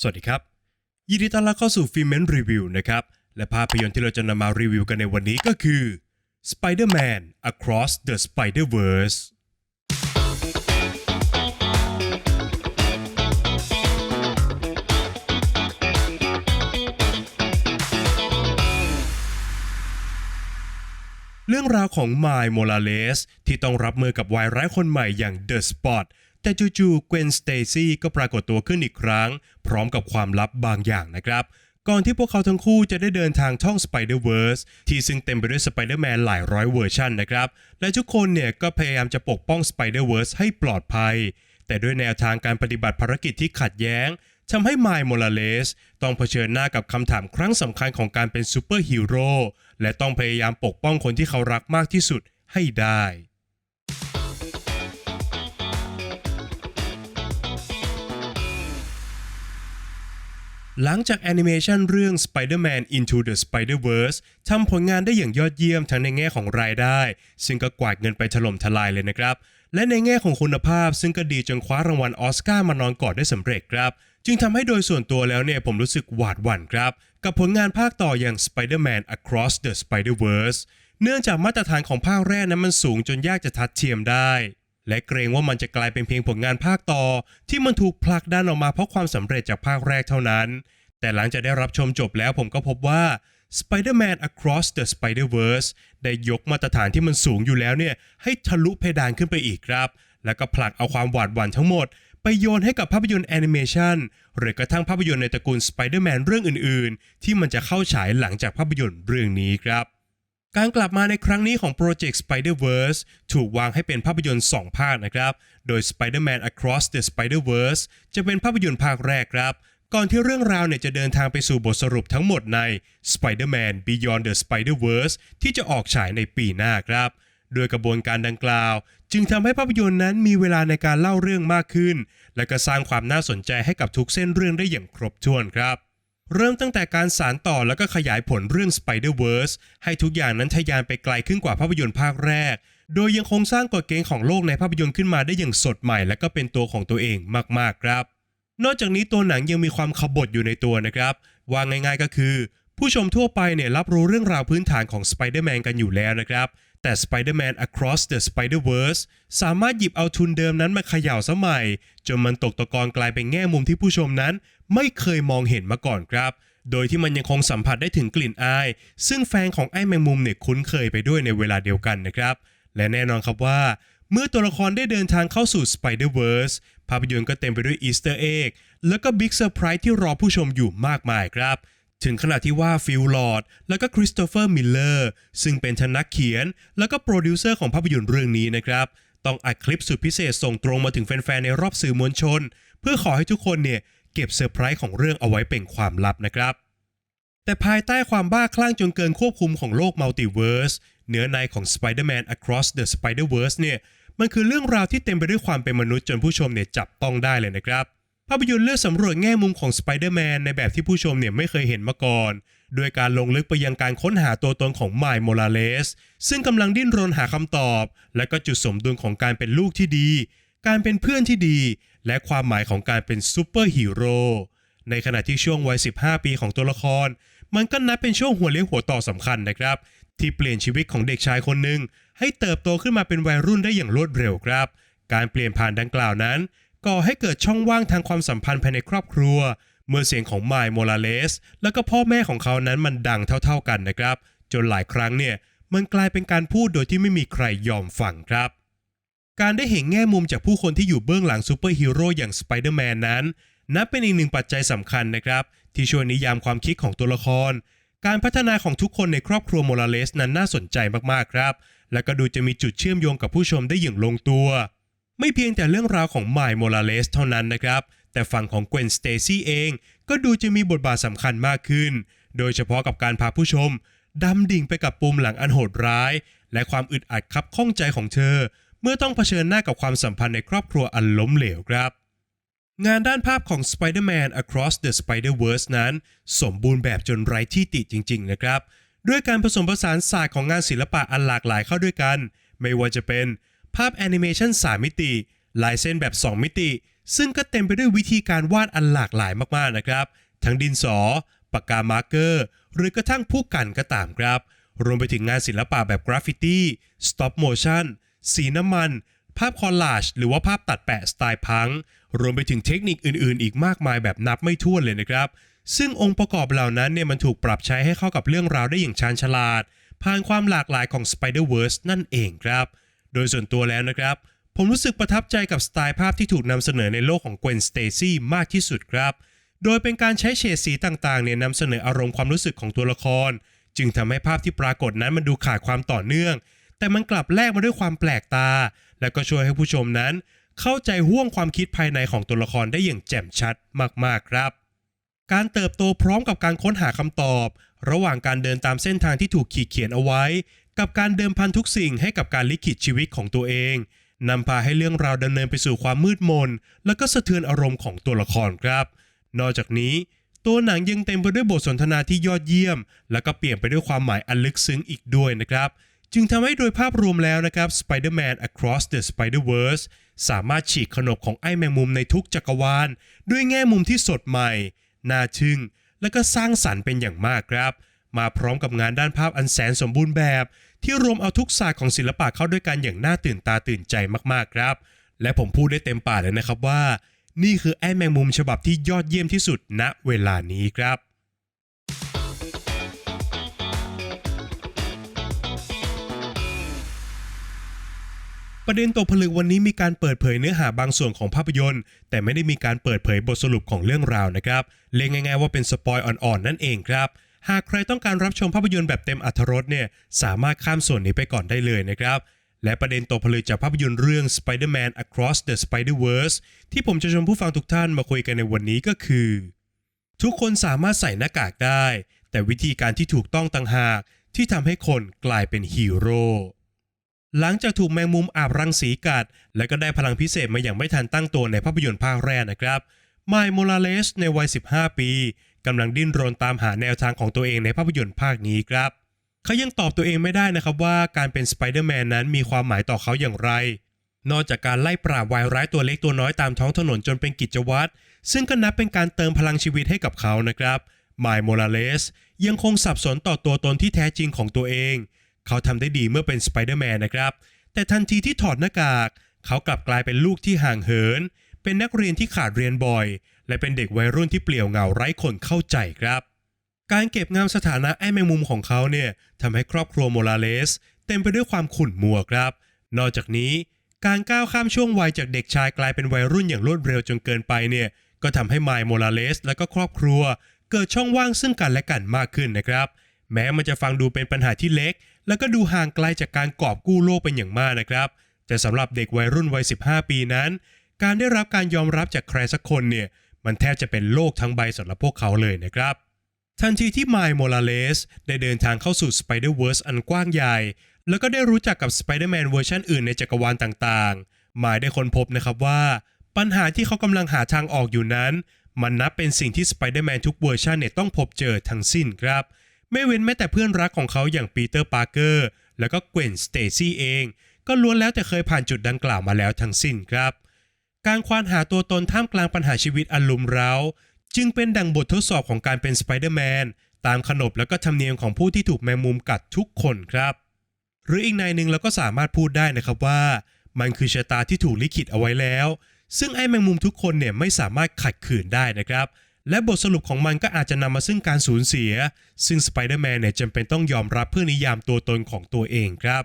สวัสดีครับ ยินดีต้อนรับเข้าสู่ฟิเมนรีวิวนะครับ และภาพยนตร์ที่เราจะนำมารีวิวกันในวันนี้ก็คือ Spider-Man Across the Spider-Verse เรื่องราวของไมล์โมลาเลสที่ต้องรับมือกับวายร้ายคนใหม่อย่างเดอะสปอต แต่จู่ๆเกวนสเตซี่ก็ปรากฏตัวขึ้นอีกครั้ง พร้อมกับความลับบางอย่างนะครับก่อนที่พวกเขาทั้งคู่จะได้เดินทางท่อง Spider-Verse ที่ซึ่งเต็มไปด้วย Spider-Man หลายร้อยเวอร์ชันนะครับ และทุกคนเนี่ยก็พยายามจะปกป้อง Spider-Verse ให้ปลอดภัย แต่ด้วยแนวทางการปฏิบัติภารกิจที่ขัดแย้งทำให้ไมล์โมลาเลสต้องเผชิญหน้ากับคำถามครั้งสำคัญของการเป็นซูเปอร์ฮีโร่และต้องพยายามปกป้องคนที่เขารักมากที่สุดให้ได้ หลังจากแอนิเมชันเรื่อง Spider-Man Into the Spider-Verse ทำผลงานได้อย่างยอดเยี่ยมทั้งในแง่ของรายได้ ซึ่งก็กวาดเงินไปถล่มทลายเลยนะครับ และในแง่ของคุณภาพซึ่งก็ดีจนคว้ารางวัลออสการ์มานอนกอดได้สำเร็จครับ จึงทำให้โดยส่วนตัวแล้วเนี่ยผมรู้สึกหวาดหวั่นครับ กับผลงานภาคต่ออย่าง Spider-Man Across the Spider-Verse เนื่องจากมาตรฐานของภาคแรกนั้นมันสูงจนยากจะทัดเทียมได้ และเกรงว่ามันจะกลายเป็นเพียงผลงานภาคต่อ ที่มันถูกผลักดันออกมาเพราะความสำเร็จจากภาคแรกเท่านั้น แต่หลังจากได้รับชมจบแล้วผมก็พบว่า Spider-Man Across the Spider-Verse ได้ยกมาตรฐานที่มันสูงอยู่แล้วเนี่ยให้ทะลุเพดานขึ้นไปอีกครับ แล้วก็ผลักเอาความหวาดหวั่นทั้งหมด ไปโยนให้กับภาพยนตร์แอนิเมชันหรือกระทั่งภาพยนตร์ในตระกูล Spider-Man เรื่องอื่นๆ ที่มันจะเข้าฉายหลังจากภาพยนตร์เรื่องนี้ครับ การกลับมาในครั้งนี้ของโปรเจกต์ Spider-Verse ถูกวางให้เป็นภาพยนตร์ 2 ภาคนะครับ โดย Spider-Man Across the Spider-Verse จะเป็นภาพยนตร์ภาคแรกครับ ก่อนที่เรื่องราวเนี่ยจะเดินทางไปสู่บทสรุปทั้งหมดใน Spider-Man Beyond the Spider-Verse ที่จะออกฉายในปีหน้าครับ โดยกระบวนการดังกล่าว จึงทำให้ภาพยนตร์นั้นมีเวลาในการเล่าเรื่องมากขึ้น และก็สร้างความน่าสนใจให้กับทุกเส้นเรื่องได้อย่างครบถ้วนครับ เริ่มตั้งแต่การสารต่อแล้วก็ขยายผลเรื่อง Spider-Verse ให้ทุกอย่างนั้นทะยานไปไกลขึ้นกว่าภาพยนตร์ภาคแรก โดยยังคงสร้างกฎเกณฑ์ของโลกในภาพยนตร์ขึ้นมาได้อย่างสดใหม่ และก็เป็นตัวของตัวเองมากๆครับ นอกจากนี้ตัวหนังยังมีความขบถอยู่ในตัวนะครับ ว่าง่ายๆก็คือ ผู้ชมทั่วไปเนี่ยรับรู้เรื่องราวพื้นฐานของ Spider-Man กันอยู่แล้วนะครับ แต่ Spider-Man Across the Spider-Verse สามารถหยิบเอาทุนเดิมนั้นมาเขย่าสมัย จนมันตกตะกอนกลายเป็นแง่มุมที่ผู้ชมนั้น ไม่เคยมองเห็นมาก่อนครับ โดยที่มันยังคงสัมผัสได้ถึงกลิ่นอาย ซึ่งแฟนของไอ้แมงมุมเนี่ยคุ้นเคยไปด้วยในเวลาเดียวกันนะครับ และแน่นอนครับว่า เมื่อตัวละครได้เดินทางเข้าสู่ Spider-Verse ภาพยนตร์ก็เต็มไปด้วยอีสเตอร์เอ็กแล้วก็บิ๊กเซอร์ไพรส์ที่รอผู้ชมอยู่มากมายครับ ถึงขนาดที่ว่าฟิลลอร์ดแล้วก็คริสโตเฟอร์มิลเลอร์ซึ่งเป็นทนักเขียน แล้วก็โปรดิวเซอร์ของภาพยนตร์เรื่องนี้นะครับ ต้องอัดคลิปสุดพิเศษส่งตรงมาถึงแฟนๆในรอบสื่อมวลชน เพื่อขอให้ทุกคนเนี่ยเก็บเซอร์ไพรส์ของเรื่องเอาไว้เป็นความลับนะครับ แต่ภายใต้ความบ้าคลั่งจนเกินควบคุมของโลกมัลติเวิร์สเนื้อในของ Spider-Man Across the Spider-Verse เนี่ยมันคือเรื่องราวที่เต็มไปด้วยความเป็นมนุษย์จนผู้ชมเนี่ยจับต้องได้เลยนะครับ ภาพยนตร์เลือกสำรวจแง่มุมของ Spider-Man ในแบบที่ผู้ชมเนี่ยไม่เคยเห็นมาก่อน โดยการลงลึกไปยังการค้นหาตัวตนของไมล์โมลาเลส ซึ่งกำลังดิ้นรนหาคำตอบ และก็จุดสมดุลของการเป็นลูกที่ดี การเป็นเพื่อนที่ดี และความหมายของการเป็นซูเปอร์ฮีโร่ในขณะที่ช่วงวัย 15 ปีของตัวละคร มันก็นับเป็นช่วงหัวเลี้ยวหัวต่อสำคัญนะครับ ที่เปลี่ยนชีวิตของเด็กชายคนหนึ่งให้เติบโตขึ้นมาเป็นวัยรุ่นได้อย่างรวดเร็วครับ การเปลี่ยนผ่านดังกล่าวนั้น ก่อให้เกิดช่องว่างทางความสัมพันธ์ภายในครอบครัว เมื่อเสียงของไมล์โมลาเลส แล้วก็พ่อแม่ของเขานั้นมันดังเท่าๆกันนะครับ จนหลายครั้งเนี่ยมันกลายเป็นการพูดโดยที่ไม่มีใครยอมฟังครับ การได้เห็นแง่มุมจากผู้คนที่อยู่เบื้องหลังซูเปอร์ฮีโร่อย่างสไปเดอร์แมนนั้นนับเป็นอีกหนึ่งปัจจัยสำคัญนะครับ ที่ช่วยนิยามความคิดของตัวละคร การพัฒนาของทุกคนในครอบครัวโมราเลสนั้นน่าสนใจมากๆครับ และก็ดูจะมีจุดเชื่อมโยงกับผู้ชมได้อย่างลงตัว ไม่เพียงแต่เรื่องราวของไมล์โมราเลสเท่านั้นนะครับ แต่ฝั่งของเกวนสเตซี่เอง ก็ดูจะมีบทบาทสำคัญมากขึ้น โดยเฉพาะกับการพาผู้ชมดำดิ่งไปกับปุ่มหลังอันโหดร้าย และความอึดอัดคับข้องใจของเธอ เมื่อต้องเผชิญหน้ากับความสัมพันธ์ในครอบครัวอันล้มเหลวครับ งานด้านภาพของ Spider-Man Across the Spider-Verse นั้น สมบูรณ์แบบจนไร้ที่ติจริง ๆ นะครับ ด้วยการผสมผสานศาสตร์ของงานศิลปะอันหลากหลายเข้าด้วยกัน ไม่ว่าจะเป็น ภาพแอนิเมชัน3 มิติ ลายเส้นแบบ 2 มิติ ซึ่งก็เต็มไปด้วยวิธีการวาดอันหลากหลายมากๆนะครับ ทั้งดินสอ ปากกามาร์เกอร์ หรือกระทั่งผู้กันก็ตามครับ รวมไปถึงงานศิลปะแบบกราฟฟิตี้ สต็อปโมชั่น สีน้ำมัน ภาพคอลลาจหรือว่าภาพตัดแปะสไตล์พัง รวมไปถึงเทคนิคอื่นๆ อีกมากมายแบบนับไม่ถ้วนเลยนะครับ ซึ่งองค์ประกอบเหล่านั้นเนี่ยมันถูกปรับใช้ให้เข้ากับเรื่องราวได้อย่างชาญฉลาด ผ่านความหลากหลายของ Spider-Verse นั่นเองครับ โดยส่วนตัวแล้วนะครับ ผมรู้สึกประทับใจกับสไตล์ภาพที่ถูกนำเสนอในโลกของ Gwen Stacy มากที่สุดครับ โดยเป็นการใช้เฉดสีต่างๆเนี่ยนำเสนออารมณ์ความรู้สึกของตัวละคร จึงทำให้ภาพที่ปรากฏนั้นมันดูขาดความต่อเนื่อง แต่มันกลับแลกมาด้วยความแปลกตา และก็ช่วยให้ผู้ชมนั้น เข้าใจห่วงความคิดภายในของตัวละครได้อย่างแจ่มชัดมากๆครับการเติบโตพร้อมกับการค้นหาคำตอบ ระหว่างการเดินตามเส้นทางที่ถูกขีดเขียนเอาไว้ กับการเดิมพันทุกสิ่งให้กับการลิขิตชีวิตของตัวเองนำพาให้เรื่องราวดำเนินไปสู่ความมืดมน และก็สะเทือนอารมณ์ของตัวละครครับ นอกจากนี้ ตัวหนังยังเต็มไปด้วยบทสนทนาที่ยอดเยี่ยม และก็เปลี่ยนไปด้วยความหมายอันลึกซึ้งอีกด้วยนะครับ จึงทำให้โดยภาพรวมแล้วนะครับ Spider-Man Across the Spider-Verse สามารถฉีกขนบของไอ้แมงมุมในทุกจักรวาล ด้วยแง่มุมที่สดใหม่ น่าทึ่ง และก็สร้างสรรค์เป็นอย่างมากครับ มาพร้อมกับงานด้านภาพอันแสนสมบูรณ์แบบ ที่รวมเอาทุกศาสตร์ของศิลปะเข้าด้วยกันอย่างน่าตื่นตาตื่นใจมากๆครับ และผมพูดได้เต็มปากเลยนะครับว่า นี่คือไอ้แมงมุมฉบับที่ยอดเยี่ยมที่สุดณเวลานี้ครับประเด็นตกผลึกวันนี้มีการเปิดเผยเนื้อหาบางส่วนของภาพยนตร์ แต่ไม่ได้มีการเปิดเผยบทสรุปของเรื่องราวนะครับเรียกง่ายๆว่าเป็นสปอยอ่อนๆนั่นเองครับ หากใครต้องการรับชมภาพยนตร์แบบเต็มอรรถรสเนี่ยสามารถข้ามส่วนนี้ไปก่อนได้เลยนะครับ และประเด็นตกผลึกจากภาพยนตร์เรื่อง Spider-Man Across the Spider-Verse ที่ผมจะชวนผู้ฟังทุกท่านมาคุยกันในวันนี้ก็คือ ทุกคนสามารถใส่หน้ากากได้ แต่วิธีการที่ถูกต้องต่างหาก ที่ทำให้คนกลายเป็นฮีโร่หลังจากถูกแมงมุมอาบรังสีกัด และก็ได้พลังพิเศษมาอย่างไม่ทันตั้งตัวในภาพยนตร์ภาคแรกนะครับ ไมล์โมลาเลสในวัย 15 ปี กำลังดิ้นรนตามหาแนวทางของตัวเองในภาพยนตร์ภาคนี้ครับ เขายังตอบตัวเองไม่ได้นะครับว่าการเป็นสไปเดอร์แมนนั้นมีความหมายต่อเขาอย่างไร นอกจากการไล่ปราบวายร้ายตัวเล็กตัวน้อยตามท้องถนนจนเป็นกิจวัตร ซึ่งก็นับเป็นการเติมพลังชีวิตให้กับเขานะครับมล์โมลาเลสยังคงสับสนต่อตัวตนที่แท้จริงของตัวเอง เขาทำได้ดีเมื่อเป็นสไปเดอร์แมนนะครับ แต่ทันทีที่ถอดหน้ากาก เขากลับกลายเป็นลูกที่ห่างเหิน เป็นนักเรียนที่ขาดเรียนบ่อย และเป็นเด็กวัยรุ่นที่เปลี่ยวเหงาไร้คนเข้าใจครับ การเก็บงามสถานะไอ้แมงมุมของเขาเนี่ยทำให้ครอบครัวโมราเลส เต็มไปด้วยความขุ่นมัวครับ นอกจากนี้การก้าวข้ามช่วงวัยจากเด็กชายกลายเป็นวัยรุ่นอย่างรวดเร็วจนเกินไปเนี่ยก็ทำให้ไมล์โมราเลส และก็ครอบครัว เกิดช่องว่างซึ่งกันและกันมากขึ้นนะครับ แม้มันจะฟังดูเป็นปัญหาที่เล็ก แล้วก็ดูห่างไกลจากการกอบกู้โลกเป็นอย่างมากนะครับ แต่สำหรับเด็กวัยรุ่นวัย 15 ปีนั้น การได้รับการยอมรับจากใครสักคนเนี่ยมันแทบจะเป็นโลกทั้งใบสำหรับพวกเขาเลยนะครับ ทันทีที่ไมล์โมลาเลสได้เดินทางเข้าสู่ Spider-Verse อันกว้างใหญ่ แล้วก็ได้รู้จักกับ Spider-Man เวอร์ชันอื่นในจักรวาลต่างๆมายได้ค้นพบนะครับว่า ปัญหาที่เขากำลังหาทางออกอยู่นั้น มันนับเป็นสิ่งที่ Spider-Man ทุกเวอร์ชันเนี่ยต้องพบเจอทั้งสิ้นครับ ไม่เว้นแม้แต่เพื่อนรักของเขาอย่างปีเตอร์ปาร์เกอร์แล้วก็เกวนสเตซี่เอง ก็ล้วนแล้วแต่เคยผ่านจุดดังกล่าวมาแล้วทั้งสิ้นครับ การควานหาตัวตนท่ามกลางปัญหาชีวิตอันลุมเร้า จึงเป็นดังบททดสอบของการเป็นสไปเดอร์แมนตามขนบและก็ธรรมเนียมของผู้ที่ถูกแมงมุมกัดทุกคนครับ หรืออีกในหนึ่งเราก็สามารถพูดได้นะครับว่า มันคือชะตาที่ถูกลิขิตเอาไว้แล้ว ซึ่งไอ้แมงมุมทุกคนเนี่ยไม่สามารถขัดขืนได้นะครับ และบทสรุปของมันก็อาจจะนำมาซึ่งการสูญเสีย ซึ่งสไปเดอร์แมนเนี่ยจำเป็นต้องยอมรับเพื่อนิยามตัวตนของตัวเองครับ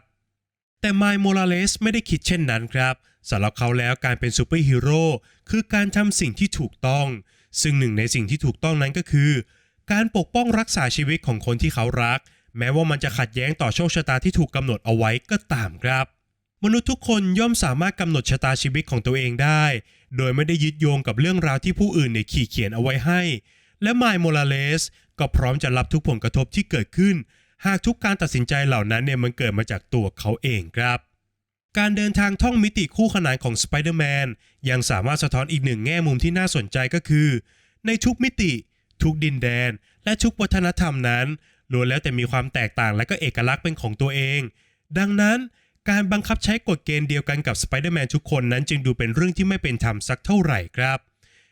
แต่ไมล์โมราเลสไม่ได้คิดเช่นนั้นครับสำหรับเขาแล้วการเป็นซูเปอร์ฮีโร่คือการทำสิ่งที่ถูกต้อง ซึ่งหนึ่งในสิ่งที่ถูกต้องนั้นก็คือ การปกป้องรักษาชีวิตของคนที่เขารัก แม้ว่ามันจะขัดแย้งต่อโชคชะตาที่ถูกกำหนดเอาไว้ก็ตามครับ มนุษย์ทุกคนย่อมสามารถกำหนดชะตาชีวิตของตัวเองได้ โดยไม่ได้ยึดโยงกับเรื่องราวที่ผู้อื่นเนี่ยขีดเขียนเอาไว้ให้ และไมล์โมราเลสก็พร้อมจะรับทุกผลกระทบที่เกิดขึ้น หากทุกการตัดสินใจเหล่านั้นเนี่ยมันเกิดมาจากตัวเขาเองครับ การเดินทางท่องมิติคู่ขนานของสไปเดอร์แมนยังสามารถสะท้อนอีกหนึ่งแง่มุมที่น่าสนใจก็คือ ในทุกมิติ ทุกดินแดน และทุกวัฒนธรรมนั้นล้วนแล้วแต่มีความแตกต่างและก็เอกลักษณ์เป็นของตัวเอง ดังนั้นการบังคับใช้กฎเกณฑ์เดียวกันกับสไปเดอร์แมนทุกคนนั้นจึงดูเป็นเรื่องที่ไม่เป็นธรรมสักเท่าไหร่ครับ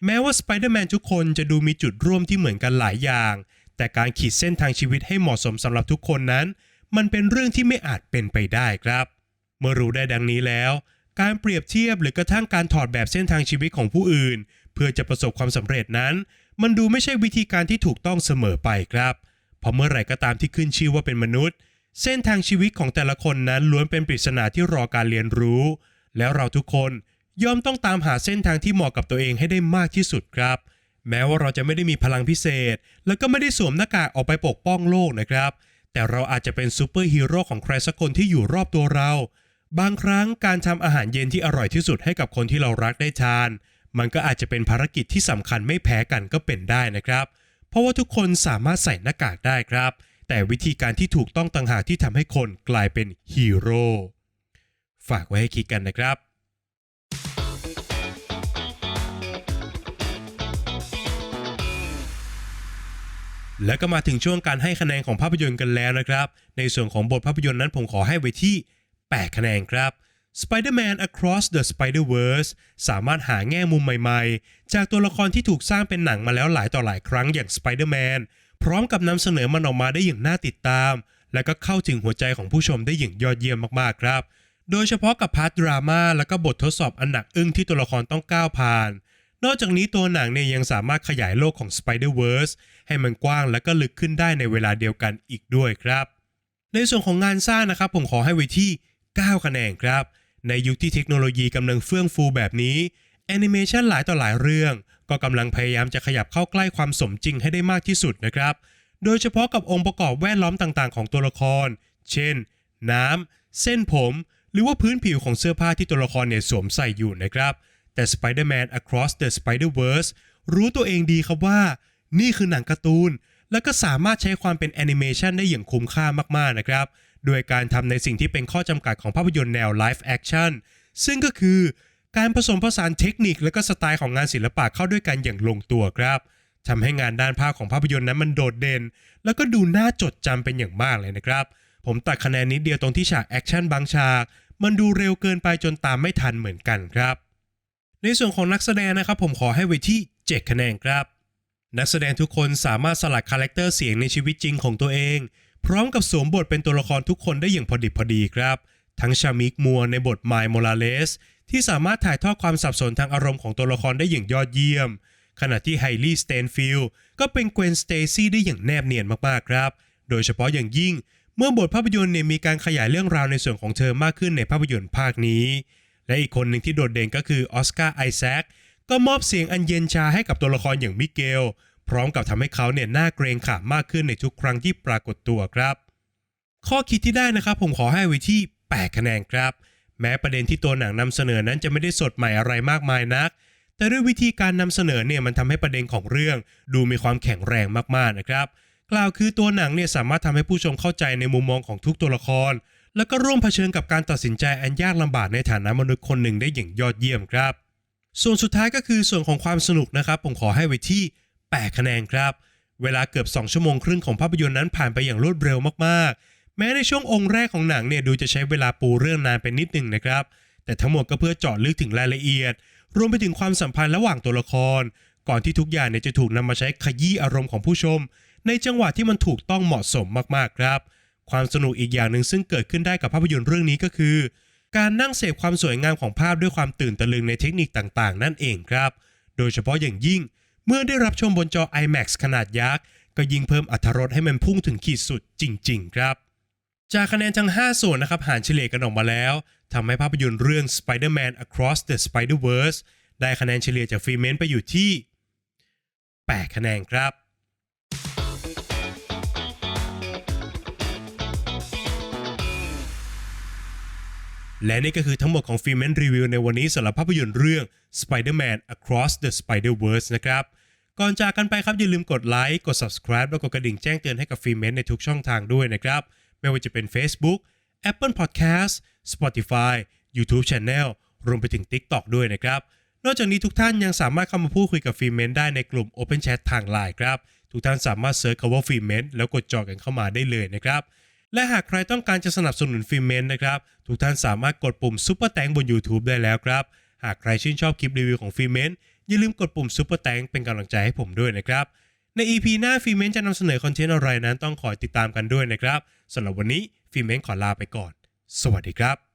แม้ว่าสไปเดอร์แมนทุกคนจะดูมีจุดร่วมที่เหมือนกันหลายอย่าง แต่การขีดเส้นทางชีวิตให้เหมาะสมสำหรับทุกคนนั้น มันเป็นเรื่องที่ไม่อาจเป็นไปได้ครับ เมื่อรู้ได้ดังนี้แล้ว การเปรียบเทียบหรือกระทั่งการถอดแบบเส้นทางชีวิตของผู้อื่น เพื่อจะประสบความสำเร็จนั้น มันดูไม่ใช่วิธีการที่ถูกต้องเสมอไปครับเพราะเมื่อไหร่ก็ตามที่ขึ้นชื่อว่าเป็นมนุษย์ เส้นทางชีวิตของแต่ละคนนั้นล้วนเป็นปริศนาที่รอการเรียนรู้ แล้วเราทุกคนย่อมต้องตามหาเส้นทางที่เหมาะกับตัวเองให้ได้มากที่สุดครับ แม้ว่าเราจะไม่ได้มีพลังพิเศษ แล้วก็ไม่ได้สวมหน้ากากออกไปปกป้องโลกนะครับ แต่เราอาจจะเป็นซูเปอร์ฮีโร่ของใครสักคนที่อยู่รอบตัวเรา บางครั้งการทำอาหารเย็นที่อร่อยที่สุดให้กับคนที่เรารักได้ทาน มันก็อาจจะเป็นภารกิจที่สำคัญไม่แพ้กันก็เป็นได้นะครับ เพราะว่าทุกคนสามารถใส่หน้ากากได้ครับ แต่วิธีการที่ถูกต้องต่างหากที่ทำให้คนกลายเป็นฮีโร่ฝากไว้ให้คิดกันนะครับ แล้วก็มาถึงช่วงการให้คะแนนของภาพยนตร์กันแล้วนะครับ ในส่วนของบทภาพยนตร์นั้นผมขอให้ไว้ที่ 8 คะแนนครับ Spider-Man Across the Spider-Verse สามารถหาแง่มุมใหม่ๆ จากตัวละครที่ถูกสร้างเป็นหนังมาแล้วหลายต่อหลายครั้งอย่าง Spider-Man พร้อมกับนำเสนอมันออกมาได้อย่างน่าติดตาม และก็เข้าถึงหัวใจของผู้ชมได้อย่างยอดเยี่ยมมากๆครับ โดยเฉพาะกับพาร์ทดราม่าและก็บททดสอบอันหนักอึ้งที่ตัวละครต้องก้าวผ่าน นอกจากนี้ตัวหนังเนี่ยยังสามารถขยายโลกของ Spider-Verse ให้มันกว้างและก็ลึกขึ้นได้ในเวลาเดียวกันอีกด้วยครับ ในส่วนของงานสร้างนะครับผมขอให้ไว้ที่ 9 คะแนนครับ ในยุคที่เทคโนโลยีกำลังเฟื่องฟูแบบนี้แอนิเมชันหลายต่อหลายเรื่อง ก็กำลังพยายามจะขยับเข้าใกล้ความสมจริงให้ได้มากที่สุดนะครับ โดยเฉพาะกับองค์ประกอบแวดล้อมต่างๆ ของตัวละคร เช่น น้ำเส้นผม หรือว่าพื้นผิวของเสื้อผ้าที่ตัวละครเนี่ยสวมใส่อยู่นะครับ แต่ Spider-Man Across the Spider-Verse รู้ตัวเองดีครับว่า นี่คือหนังการ์ตูน แล้วก็สามารถใช้ความเป็นแอนิเมชันได้อย่างคุ้มค่ามากๆนะครับ โดยการทำในสิ่งที่เป็นข้อจำกัดของภาพยนตร์แนว Live Action ซึ่งก็คือการผสมผสานเทคนิคและก็สไตล์ของงานศิลปะเข้าด้วยกันอย่างลงตัวครับทำให้งานด้านภาพของภาพยนตร์นั้นมันโดดเด่น แล้วก็ดูน่าจดจำเป็นอย่างมากเลยนะครับ ผมตัดคะแนนนิดเดียวตรงที่ฉากแอคชั่นบางฉาก มันดูเร็วเกินไปจนตามไม่ทันเหมือนกันครับ ในส่วนของนักแสดงนะครับผมขอให้ไว้ที่ 7 คะแนนครับ นักแสดงทุกคนสามารถสลัดคาแรคเตอร์เสียงในชีวิตจริงของตัวเอง พร้อมกับสวมบทเป็นตัวละครทุกคนได้อย่างพอดิบพอดีครับ ทั้งชามิกมัวในบทไมล์โมลาเลสที่สามารถถ่ายทอดความสับสนทางอารมณ์ของตัวละครได้อย่างยอดเยี่ยม ขณะที่ไฮลี่สเตนฟิลด์ก็เป็นเกวนสเตซี่ได้อย่างแนบเนียนมากๆครับ โดยเฉพาะอย่างยิ่ง เมื่อบทภาพยนตร์เนี่ยมีการขยายเรื่องราวในส่วนของเธอมากขึ้นในภาพยนตร์ภาคนี้ และอีกคนหนึ่งที่โดดเด่นก็คือออสการ์ไอแซคก็มอบเสียงอันเย็นชาให้กับตัวละครอย่างมิเกล พร้อมกับทำให้เขาเนี่ยน่าเกรงขามมากขึ้นในทุกครั้งที่ปรากฏตัวครับ ข้อคิดที่ได้นะครับผมขอให้ไว้ที่ 8 คะแนนครับ แม้ประเด็นที่ตัวหนังนำเสนอนั้นจะไม่ได้สดใหม่อะไรมากมายนัก แต่ด้วยวิธีการนำเสนอเนี่ยมันทำให้ประเด็นของเรื่อง ดูมีความแข็งแรงมากๆนะครับ กล่าวคือตัวหนังเนี่ยสามารถทำให้ผู้ชมเข้าใจในมุมมองของทุกตัวละคร แล้วก็ร่วมเผชิญกับการตัดสินใจอันยากลำบากในฐานะมนุษย์คนหนึ่งได้อย่างยอดเยี่ยมครับ ส่วนสุดท้ายก็คือส่วนของความสนุกนะครับผมขอให้ไว้ที่ 8 คะแนนครับ เวลาเกือบ 2 ชั่วโมงครึ่งของภาพยนตร์นั้นผ่านไปอย่างรวดเร็วมากๆ แม้ในช่วงองค์แรกของหนังเนี่ยดูจะใช้เวลาปูเรื่องนานไปนิดหนึ่งนะครับ แต่ทั้งหมดก็เพื่อเจาะลึกถึงรายละเอียด รวมไปถึงความสัมพันธ์ระหว่างตัวละคร ก่อนที่ทุกอย่างเนี่ยจะถูกนำมาใช้ขยี้อารมณ์ของผู้ชม ในจังหวะที่มันถูกต้องเหมาะสมมากๆครับ ความสนุกอีกอย่างหนึ่งซึ่งเกิดขึ้นได้กับภาพยนตร์เรื่องนี้ก็คือ การนั่งเสพความสวยงามของภาพด้วยความตื่นตะลึงในเทคนิคต่างๆ นั่นเองครับ โดยเฉพาะอย่างยิ่ง เมื่อได้รับชมบนจอ IMAX ขนาดยักษ์ก็ยิ่งเพิ่มอรรถรสให้มันพุ่งถึงขีดสุดจริง ๆ ครับ จากคะแนนทั้ง 5 ส่วนนะครับหารเฉลี่ยกันออกมาแล้วทำให้ภาพยนตร์เรื่อง Spider-Man Across the Spider-Verse ได้คะแนนเฉลี่ยจากฟรีเมนต์ไปอยู่ที่ 8 คะแนนครับ และนี่ก็คือทั้งหมดของฟิเมนรีวิวในวันนี้สำหรับภาพยนตร์เรื่อง Spider-Man Across the Spider-Verse นะครับ ก่อนจากกันไปครับอย่าลืมกดไลค์กด subscribe แล้วกดกระดิ่งแจ้งเตือนให้กับฟิเมนในทุกช่องทางด้วยนะครับ ไม่ว่าจะเป็น Facebook Apple Podcast Spotify YouTube Channel รวมไปถึง TikTok ด้วยนะครับ นอกจากนี้ทุกท่านยังสามารถเข้ามาพูดคุยกับฟิเมนได้ในกลุ่ม Open Chat ทางไลน์ครับ ทุกท่านสามารถเซิร์ชคำว่าฟิเมนแล้วกดจอยกันเข้ามาได้เลยนะครับ และหากใครต้องการจะสนับสนุนฟิเมนนะครับ ทุกท่านสามารถกดปุ่มซุปเปอร์แตงบน YouTube ได้แล้วครับ หากใครชื่นชอบคลิปรีวิวของฟิเมนอย่าลืมกดปุ่มซุปเปอร์แตงเป็นกำลังใจให้ผมด้วยนะครับ ใน EP หน้าฟิเมนจะนำเสนอคอนเทนต์อะไรนั้นต้องคอยติดตามกันด้วยนะครับสำหรับวันนี้ฟิเมนขอลาไปก่อน สวัสดีครับ